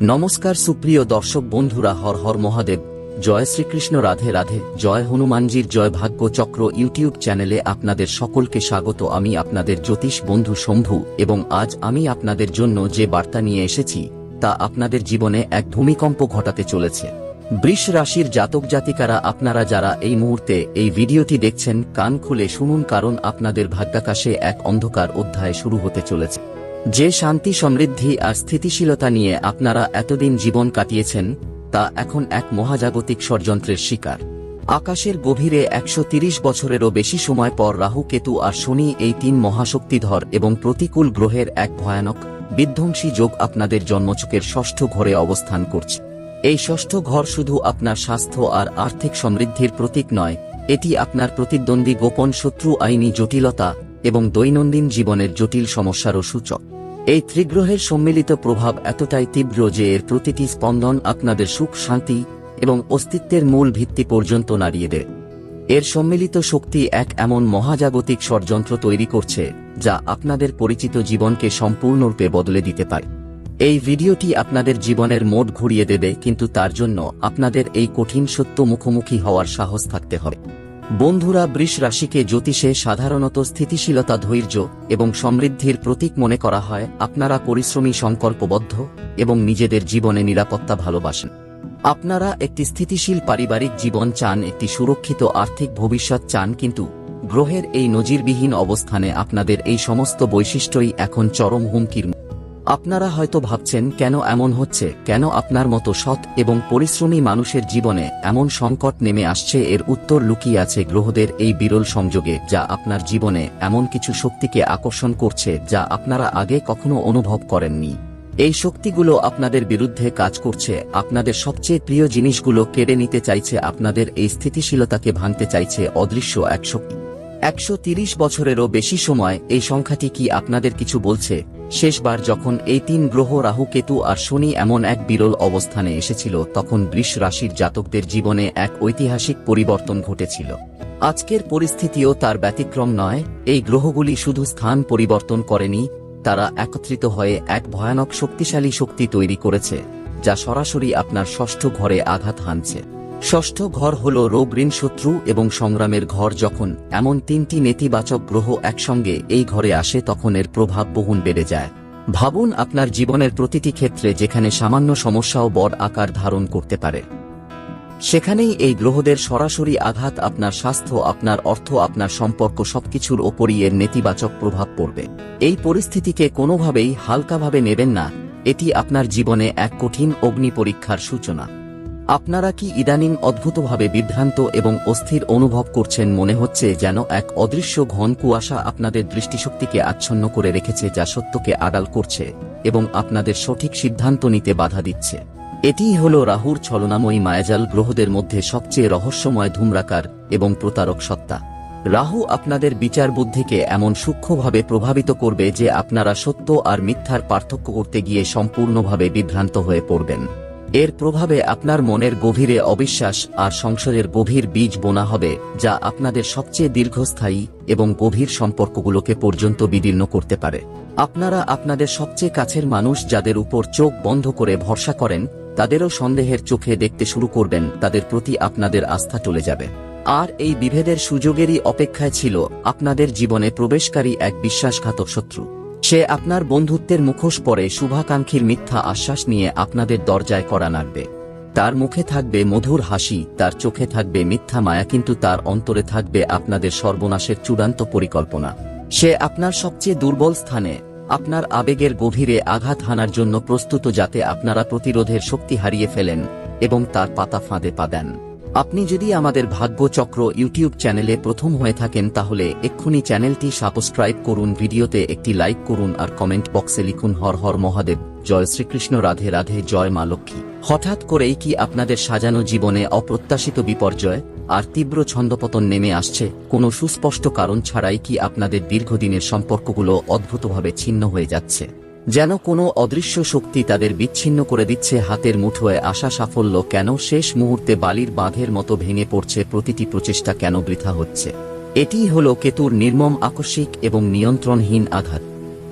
নমস্কার সুপ্রিয় দর্শক বন্ধুরা, হর হর মহাদেব। জয় শ্রীকৃষ্ণ, রাধে রাধে। জয় হনুমানজির জয় ভাগ্য চক্র ইউটিউব চ্যানেলে আপনাদের সকলকে স্বাগত। আমি আপনাদের জ্যোতিষ বন্ধু শম্ভু এবং আজ আমি আপনাদের জন্য যে বার্তা নিয়ে এসেছি, তা আপনাদের জীবনে এক ভূমিকম্প ঘটাতে চলেছে। বৃষ রাশির জাতক জাতিকারা, আপনারা যারা এই মুহূর্তে এই ভিডিওটি দেখছেন, কান খুলে শুনুন, কারণ আপনাদের ভাগ্যাকাশে এক অন্ধকার অধ্যায় শুরু হতে চলেছে। যে শান্তি, সমৃদ্ধি আর স্থিতিশীলতা নিয়ে আপনারা এতদিন জীবন কাটিয়েছেন, তা এখন এক মহাজাগতিক ষড়যন্ত্রের শিকার। আকাশের গভীরে একশো বছরেরও বেশি সময় পর রাহু, কেতু আর শনি এই তিন মহাশক্তিধর এবং প্রতিকূল গ্রহের এক ভয়ানক, বিধ্বংসী যোগ আপনাদের জন্মচুকের ষষ্ঠ ঘরে অবস্থান করছে। এই ষষ্ঠ ঘর শুধু আপনার স্বাস্থ্য আর আর্থিক সমৃদ্ধির প্রতীক নয়, এটি আপনার প্রতিদ্বন্দ্বী গোপন শত্রু আইনি জটিলতা এবং দৈনন্দিন জীবনের জটিল সমস্যারও সূচক। এই ত্রিগ্রহের সম্মিলিত প্রভাব এতটাই তীব্র যে এর প্রতিটি স্পন্দন আপনাদের সুখ, শান্তি এবং অস্তিত্বের মূল ভিত্তি পর্যন্ত নাড়িয়ে দেয়। এর সম্মিলিত শক্তি এক এমন মহাজাগতিক ষড়যন্ত্র তৈরি করছে, যা আপনাদের পরিচিত জীবনকে সম্পূর্ণরূপে বদলে দিতে পারে। এই ভিডিওটি আপনাদের জীবনের মোড ঘুরিয়ে দেবে, কিন্তু তার জন্য আপনাদের এই কঠিন সত্য মুখোমুখি হওয়ার সাহস থাকতে হবে। বন্ধুরা বৃষ রাশিকে জ্যোতিষে সাধারণত স্থিতিশীলতা ধৈর্য এবং সমৃদ্ধির প্রতীক মনে করা হয় আপনারা পরিশ্রমী, সংকল্পবদ্ধ এবং নিজেদের জীবনে নিরাপত্তা ভালোবাসেন আপনারা একটি স্থিতিশীল পারিবারিক জীবন চান, একটি সুরক্ষিত আর্থিক ভবিষ্যৎ চান, কিন্তু গ্রহের এই নজিরবিহীন অবস্থানে আপনাদের এই সমস্ত বৈশিষ্ট্যই এখন চরম হুমকির। আপনারা হয়তো ভাবছেন, কেন এমন হচ্ছে? কেন আপনার মতো সৎ এবং পরিশ্রমী মানুষের জীবনে এমন সংকট নেমে আসছে? এর উত্তর লুকিয়ে আছে গ্রহদের এই বিরল সংযোগে, যা আপনার জীবনে এমন কিছু শক্তিকে আকর্ষণ করছে, যা আপনারা আগে কখনো অনুভব করেননি। এই শক্তিগুলো আপনাদের বিরুদ্ধে কাজ করছে। আপনাদের সবচেয়ে প্রিয় জিনিসগুলো কেড়ে নিতে চাইছে, আপনাদের এই স্থিতিশীলতাকে ভাঙতে চাইছে অদৃশ্য এক শক্তি। একশো বছরেরও বেশি সময়, এই সংখ্যাটি কি আপনাদের কিছু বলছে? শেষবার যখন এই তিন গ্রহ রাহু, কেতু আর শনি এমন এক বিরল অবস্থানে এসেছিল, তখন বৃষ রাশির জাতকদের জীবনে এক ঐতিহাসিক পরিবর্তন ঘটেছিল। আজকের পরিস্থিতিও তার ব্যতিক্রম নয়। এই গ্রহগুলি শুধু স্থান পরিবর্তন করেনি, তারা একত্রিত হয়ে এক ভয়ানক শক্তিশালী শক্তি তৈরি করেছে, যা সরাসরি আপনার ষষ্ঠ ঘরে আঘাত হানছে। ষষ্ঠ ঘর হল রোগ ঋণ শত্রু এবং সংগ্রামের ঘর যখন এমন তিনটি নেতিবাচক গ্রহ একসঙ্গে এই ঘরে আসে তখন এর প্রভাব বহুন বেড়ে যায়। ভাবুন আপনার জীবনের প্রতিটি ক্ষেত্রে যেখানে সামান্য সমস্যাও বড় আকার ধারণ করতে পারে। সেখানেই এই গ্রহদের সরাসরি আঘাত আপনার স্বাস্থ্য, আপনার অর্থ, আপনার সম্পর্ক সবকিছুর ওপরই এর নেতিবাচক প্রভাব পড়বে। এই পরিস্থিতিকে কোনোভাবেই হালকাভাবে নেবেন না, এটি আপনার জীবনে এক কঠিন অগ্নি পরীক্ষার সূচনা। আপনারা কি ইদানিং অদ্ভুতভাবে বিভ্রান্ত এবং অস্থির অনুভব করছেন মনে হচ্ছে যেন এক অদৃশ্য ঘন কুয়াশা আপনাদের দৃষ্টিশক্তিকে আচ্ছন্ন করে রেখেছে যা সত্যকে আড়াল করছে এবং আপনাদের সঠিক সিদ্ধান্ত নিতে বাধা দিচ্ছে। এটিই হল রাহুর ছলনাময়ী মায়াজাল গ্রহদের মধ্যে সবচেয়ে রহস্যময় ধূম্রাকার এবং প্রতারক সত্তা। রাহু আপনাদের বিচার বুদ্ধিকে এমন সূক্ষ্মভাবে প্রভাবিত করবে যে আপনারা সত্য আর মিথ্যার পার্থক্য করতে গিয়ে সম্পূর্ণভাবে বিভ্রান্ত হয়ে পড়বেন। এর প্রভাবে আপনার মনের গভীরে অবিশ্বাস আর সংশয়ের গভীর বীজ বোনা হবে, যা আপনাদের সবচেয়ে দীর্ঘস্থায়ী এবং গভীর সম্পর্কগুলোকে পর্যন্ত বিদীর্ণ করতে পারে। আপনারা আপনাদের সবচেয়ে কাছের মানুষ যাদের উপর চোখ বন্ধ করে ভরসা করেন, তাদেরও সন্দেহের চোখে দেখতে শুরু করবেন, তাদের প্রতি আপনাদের আস্থা চলে যাবে। আর এই বিভেদের সুযোগেরই অপেক্ষায় ছিল আপনাদের জীবনে প্রবেশকারী এক বিশ্বাসঘাতক শত্রু। সে আপনার বন্ধুত্বের মুখোশ পরে শুভাকাঙ্ক্ষীর মিথ্যা আশ্বাস নিয়ে আপনাদের দরজায় করা নাড়বে। তার মুখে থাকবে মধুর হাসি, তার চোখে থাকবে মিথ্যা মায়া, কিন্তু তার অন্তরে থাকবে আপনাদের সর্বনাশের চূড়ান্ত পরিকল্পনা। সে আপনার সবচেয়ে দুর্বল স্থানে, আপনার আবেগের গভীরে আঘাত হানার জন্য প্রস্তুত যাতে আপনারা প্রতিরোধের শক্তি হারিয়ে ফেলেন এবং তার পাতা ফাঁদে পা দেন। আপনি যদি আমাদের ভাগ্য চক্র ইউটিউব চ্যানেলে প্রথম হয়ে থাকেন তাহলে এক্ষুনি চ্যানেলটি সাবস্ক্রাইব করুন, ভিডিওতে একটি লাইক করুন আর কমেন্ট বক্সে লিখুন, হর হর মহাদেব, জয় শ্রীকৃষ্ণ, রাধে রাধে, জয় মা লক্ষ্মী। হঠাৎ করেই কি আপনাদের সাজানো জীবনে অপ্রত্যাশিত বিপর্যয় আর তীব্র ছন্দপতন নেমে আসছে? কোনো সুস্পষ্ট কারণ ছাড়াই কি আপনাদের দীর্ঘদিনের সম্পর্কগুলো অদ্ভুতভাবে ছিন্ন হয়ে যাচ্ছে? যেন কোনো অদৃশ্য শক্তি তাদের বিচ্ছিন্ন করে দিচ্ছে হাতের মুঠোয় আসা সাফল্য কেন শেষ মুহূর্তে বালির বাঁধের মতো ভেঙে পড়ছে প্রতিটি প্রচেষ্টা কেন বৃথা হচ্ছে? এটিই হল কেতুর নির্মম আকস্মিক এবং নিয়ন্ত্রণহীন আঘাত।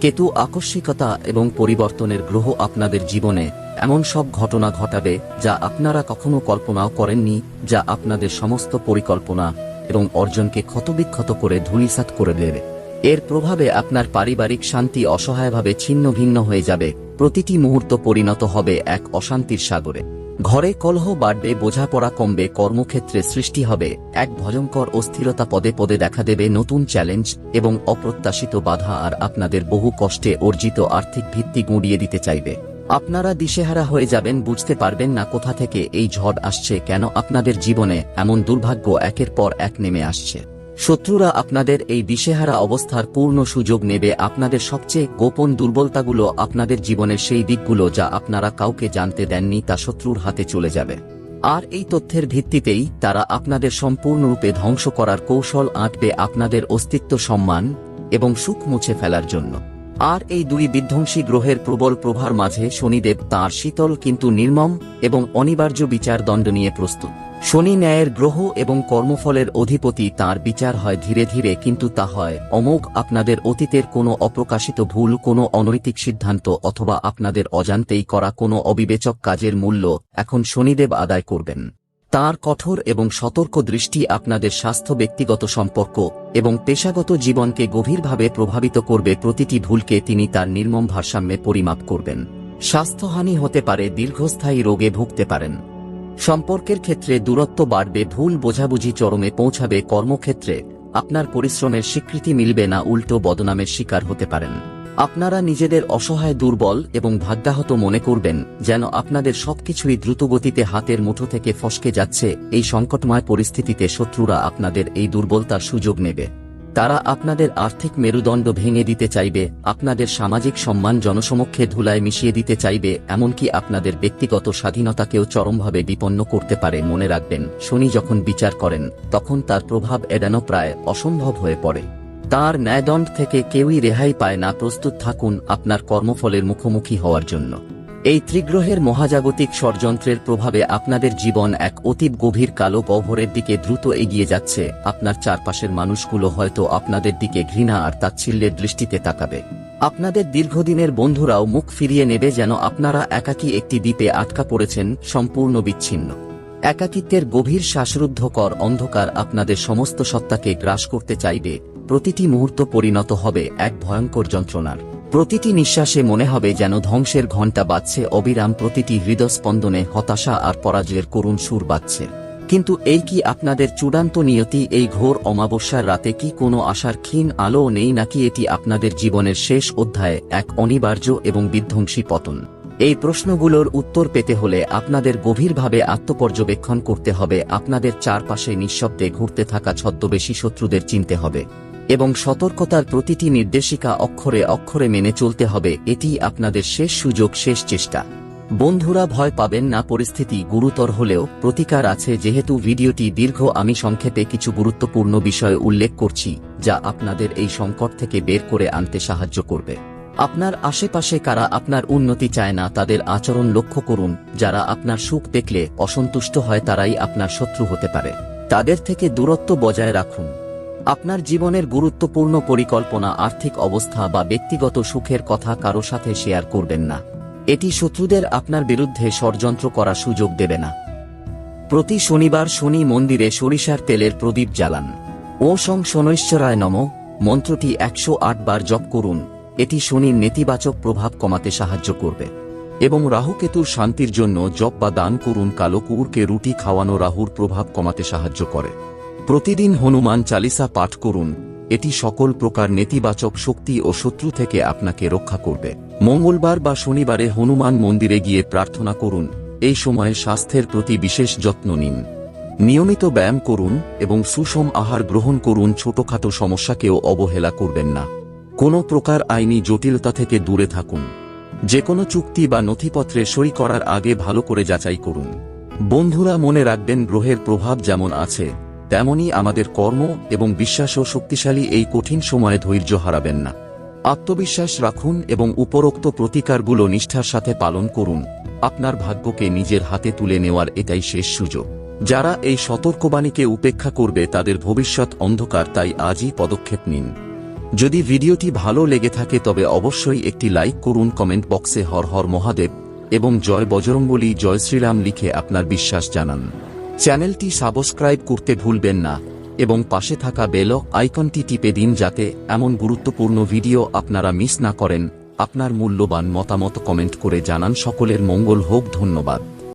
কেতু আকস্মিকতা এবং পরিবর্তনের গ্রহ আপনাদের জীবনে এমন সব ঘটনা ঘটাবে যা আপনারা কখনো কল্পনাও করেননি, যা আপনাদের সমস্ত পরিকল্পনা এবং অর্জনকে ক্ষতবিক্ষত করে ধূলিসাৎ করে দেবে। এর প্রভাবে আপনার পারিবারিক শান্তি অসহায়ভাবে ছিন্ন ভিন্ন হয়ে যাবে। প্রতিটি মুহূর্ত পরিণত হবে এক অশান্তির সাগরে। ঘরে কলহ বাড়বে, বোঝাপড়া কমবে, কর্মক্ষেত্রে সৃষ্টি হবে। এক ভয়ঙ্কর অস্থিরতা পদে পদে দেখা দেবে নতুন চ্যালেঞ্জ এবং অপ্রত্যাশিত বাধা আর আপনাদের বহু কষ্টে অর্জিত আর্থিক ভিত্তি গুঁড়িয়ে দিতে চাইবে। আপনারা দিশেহারা হয়ে যাবেন, বুঝতে পারবেন না কোথা থেকে এই ঝড় আসছে, কেন আপনাদের জীবনে এমন দুর্ভাগ্য একের পর এক নেমে আসছে। শত্রুরা আপনাদের এই দিশেহারা অবস্থার পূর্ণ সুযোগ নেবে। আপনাদের সবচেয়ে গোপন দুর্বলতাগুলো আপনাদের জীবনের সেই দিকগুলো যা আপনারা কাউকে জানতে দেননি তা শত্রুর হাতে চলে যাবে। আর এই তথ্যের ভিত্তিতেই তারা আপনাদের সম্পূর্ণরূপে ধ্বংস করার কৌশল আঁটবে আপনাদের অস্তিত্ব সম্মান এবং সুখ মুছে ফেলার জন্য। আর এই দুই বিধ্বংসী গ্রহের প্রবল প্রভার মাঝে শনিদেব তাঁর শীতল কিন্তু নির্মম এবং অনিবার্য বিচার দণ্ড নিয়ে প্রস্তুত। শনি ন্যায়ের গ্রহ এবং কর্মফলের অধিপতি তার বিচার হয় ধীরে ধীরে, কিন্তু তা হয় অমোঘ। আপনাদের অতীতের কোনো অপ্রকাশিত ভুল, কোনো অনৈতিক সিদ্ধান্ত অথবা আপনাদের অজান্তেই করা কোনো অবিবেচক কাজের মূল্য এখন শনিদেব আদায় করবেন। তার কঠোর এবং সতর্ক দৃষ্টি আপনাদের স্বাস্থ্য, ব্যক্তিগত সম্পর্ক এবং পেশাগত জীবনকে গভীরভাবে প্রভাবিত করবে। প্রতিটি ভুলকে তিনি তার নির্মম ভারসাম্যে পরিমাপ করবেন। স্বাস্থ্যহানি হতে পারে, দীর্ঘস্থায়ী রোগে ভুগতে পারেন। সম্পর্কের ক্ষেত্রে দূরত্ব বাড়বে, ভুল বোঝাবুঝি চরমে পৌঁছাবে, কর্মক্ষেত্রে আপনার পরিশ্রমের স্বীকৃতি মিলবে না, উল্টো বদনামের শিকার হতে পারেন। আপনারা নিজেদের অসহায় দুর্বল এবং ভাগ্যাহত মনে করবেন, যেন আপনাদের সবকিছুই দ্রুতগতিতে হাতের মুঠো থেকে ফসকে যাচ্ছে, এই সংকটময় পরিস্থিতিতে শত্রুরা আপনাদের এই দুর্বলতার সুযোগ নেবে। তারা আপনাদের আর্থিক মেরুদণ্ড ভেঙে দিতে চাইবে, আপনাদের সামাজিক সম্মান জনসমক্ষে ধুলায় মিশিয়ে দিতে চাইবে, এমনকি আপনাদের ব্যক্তিগত স্বাধীনতাকেও চরমভাবে বিপন্ন করতে পারে মনে রাখবেন। শনি যখন বিচার করেন, তখন তার প্রভাব এড়ানো প্রায় অসম্ভব হয়ে পড়ে। তার ন্যায়দণ্ড থেকে কেউই রেহাই পায় না। প্রস্তুত থাকুন আপনার কর্মফলের মুখোমুখি হওয়ার জন্য। এই ত্রিগ্রহের মহাজাগতিক ষড়যন্ত্রের প্রভাবে আপনাদের জীবন এক অতীব গভীর কালো গহ্বরের দিকে দ্রুত এগিয়ে যাচ্ছে। আপনার চারপাশের মানুষগুলো হয়তো আপনাদের দিকে ঘৃণা আর তাচ্ছিল্যের দৃষ্টিতে তাকাবে। আপনাদের দীর্ঘদিনের বন্ধুরাও মুখ ফিরিয়ে নেবে যেন আপনারা একাকী একটি দ্বীপে আটকা পড়েছেন, সম্পূর্ণ বিচ্ছিন্ন। একাকিত্বের গভীর শ্বাসরুদ্ধকর অন্ধকার আপনাদের সমস্ত সত্তাকে গ্রাস করতে চাইবে। প্রতিটি মুহূর্ত পরিণত হবে এক ভয়ঙ্কর যন্ত্রণার। প্রতিটি নিঃশ্বাসে মনে হবে যেন ধ্বংসের ঘণ্টা বাজছে, অবিরাম প্রতিটি হৃদস্পন্দনে হতাশা আর পরাজয়ের করুণ সুর বাজছে। কিন্তু এই কি আপনাদের চূড়ান্ত নিয়তি, এই ঘোর অমাবস্যার রাতে কি কোনো আশার ক্ষীণ আলো নেই নাকি এটি আপনাদের জীবনের শেষ অধ্যায়ে এক অনিবার্য এবং বিধ্বংসী পতন? এই প্রশ্নগুলোর উত্তর পেতে হলে আপনাদের গভীরভাবে আত্মপর্যবেক্ষণ করতে হবে, আপনাদের চারপাশে নিঃশব্দে ঘুরতে থাকা ছদ্মবেশী শত্রুদের চিনতে হবে। এবং সতর্কতার প্রতিটি নির্দেশিকা অক্ষরে অক্ষরে মেনে চলতে হবে, এটি আপনাদের শেষ সুযোগ, শেষ চেষ্টা। বন্ধুরা, ভয় পাবেন না, পরিস্থিতি গুরুতর হলেও প্রতিকার আছে, যেহেতু ভিডিওটি দীর্ঘ, আমি সংক্ষেপে কিছু গুরুত্বপূর্ণ বিষয় উল্লেখ করছি, যা আপনাদের এই সংকট থেকে বের করে আনতে সাহায্য করবে। আপনার আশেপাশে কারা আপনার উন্নতি চায় না, তাদের আচরণ লক্ষ্য করুন, যারা আপনার সুখ দেখলে অসন্তুষ্ট হয়, তারাই আপনার শত্রু হতে পারে। তাদের থেকে দূরত্ব বজায় রাখুন। আপনার জীবনের গুরুত্বপূর্ণ পরিকল্পনা, আর্থিক অবস্থা বা ব্যক্তিগত সুখের কথা কারও সাথে শেয়ার করবেন না। এটি শত্রুদের আপনার বিরুদ্ধে ষড়যন্ত্র করার সুযোগ দেবে না। প্রতি শনিবার শনি মন্দিরে সরিষার তেলের প্রদীপ জ্বালান। ও সং শনৈশ্বরায় নম। মন্ত্রটি একশো আট বার জপ করুন। এটি শনির নেতিবাচক প্রভাব কমাতে সাহায্য করবে। এবং রাহুকেতুর শান্তির জন্য জপ বা দান করুন। কালো কুকুরকে রুটি খাওয়ানো রাহুর প্রভাব কমাতে সাহায্য করে। প্রতিদিন হনুমান চালিসা পাঠ করুন। এটি সকল প্রকার নেতিবাচক শক্তি ও শত্রু থেকে আপনাকে রক্ষা করবে। মঙ্গলবার বা শনিবারে হনুমান মন্দিরে গিয়ে প্রার্থনা করুন। এই সময়ে স্বাস্থ্যের প্রতি বিশেষ যত্ন নিন। নিয়মিত ব্যায়াম করুন এবং সুষম আহার গ্রহণ করুন, ছোটখাটো সমস্যাকেও অবহেলা করবেন না। কোনো প্রকার আইনি জটিলতা থেকে দূরে থাকুন। যে কোনো চুক্তি বা নথিপত্রে সই করার আগে ভালো করে যাচাই করুন। বন্ধুরা, মনে রাখবেন, গ্রহের প্রভাব যেমন আছে তেমনি আমাদের কর্ম এবং বিশ্বাসও শক্তিশালী এই কঠিন সময়ে ধৈর্য হারাবেন না। আত্মবিশ্বাস রাখুন এবং উপরোক্ত প্রতিকারগুলো নিষ্ঠার সাথে পালন করুন। আপনার ভাগ্যকে নিজের হাতে তুলে নেওয়ার এটাই শেষ সুযোগ। যারা এই সতর্কবাণীকে উপেক্ষা করবে তাদের ভবিষ্যৎ অন্ধকার তাই আজই পদক্ষেপ নিন। যদি ভিডিওটি ভালো লেগে থাকে তবে অবশ্যই একটি লাইক করুন কমেন্ট বক্সে হর হর মহাদেব এবং জয় বজরঙ্গলী জয় শ্রীরাম লিখে আপনার বিশ্বাস জানান। চ্যানেলটি সাবস্ক্রাইব করতে ভুলবেন না, এবং পাশে থাকা বেল আইকনটি টিপে দিন যাতে এমন গুরুত্বপূর্ণ ভিডিও আপনারা মিস না করেন। আপনার মূল্যবান মতামত কমেন্ট করে জানান। সকলের মঙ্গল হোক, ধন্যবাদ।